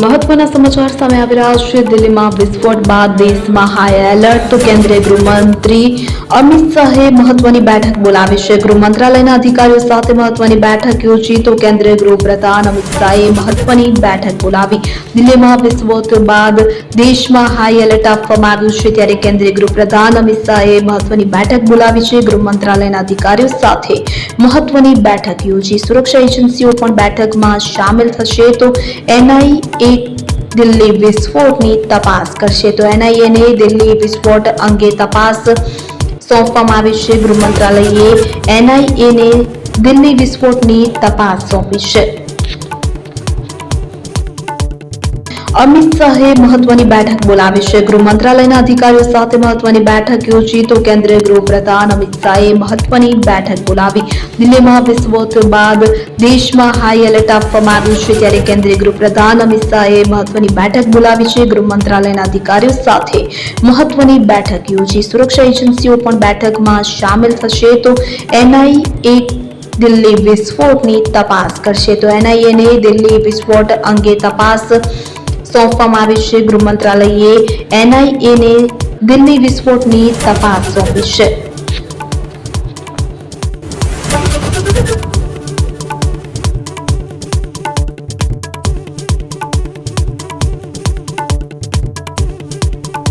મહત્વના સમાચાર સામે આવી રહ્યા છે. દિલ્હીમાં વિસ્ફોટ બાદ દેશમાં હાઈ એલર્ટ તો કેન્દ્રીય ગૃહમંત્રી અમિત શાહે મહત્વની બેઠક બોલાવી છે. ગૃહ મંત્રાલયના અધિકારીઓ સાથે મહત્વની બેઠક યોજી તો કેન્દ્રીય ગૃહપ્રધાન અમિત શાહે મહત્વની બેઠક બોલાવી. દિલ્હીમાં વિસ્ફોટ બાદ દેશમાં હાઈ એલર્ટ આપવામાં આવ્યું છે. ત્યારે કેન્દ્રીય ગૃહપ્રધાન અમિત શાહે મહત્વની બેઠક બોલાવી છે. ગૃહ મંત્રાલયના અધિકારીઓ સાથે મહત્વની બેઠક યોજી. સુરક્ષા એજન્સીઓ પણ બેઠકમાં સામેલ થશે તો એનઆઈએ દિલ્હી વિસ્ફોટની તપાસ કરશે. તો એનઆઈએને દિલ્હી વિસ્ફોટ અંગે તપાસ સોંપવામાં આવી છે. ગૃહ મંત્રાલયે એનઆઈએને દિલ્હી વિસ્ફોટની તપાસ સોંપી છે. અમિત શાહે મહત્વની બેઠક બોલાવી છે. ગૃહ મંત્રાલયના અધિકારીઓ સાથે મહત્વની બેઠક યોજી તો કેન્દ્રીય ગૃહપ્રધાન અમિત શાહે મહત્વની બેઠક બોલાવી. દિલ્હીમાં વિસ્ફોટ બાદ દેશમાં હાઈ એલર્ટ આપવામાં આવ્યું છે. ત્યારે કેન્દ્રીય ગૃહપ્રધાન અમિત શાહે મહત્વની બેઠક બોલાવી છે. ગૃહ મંત્રાલયના અધિકારીઓ સાથે મહત્વની બેઠક યોજી. સુરક્ષા એજન્સીઓ પણ બેઠકમાં સામેલ થશે તો એનઆઈએ દિલ્હી વિસ્ફોટની તપાસ કરશે. તો એનઆઈએને દિલ્હી વિસ્ફોટ અંગે તપાસ સોંપવામાં આવી છે. ગૃહ મંત્રાલયે એનઆઈએને દિલ્હી વિસ્ફોટની તપાસ સોંપી છે.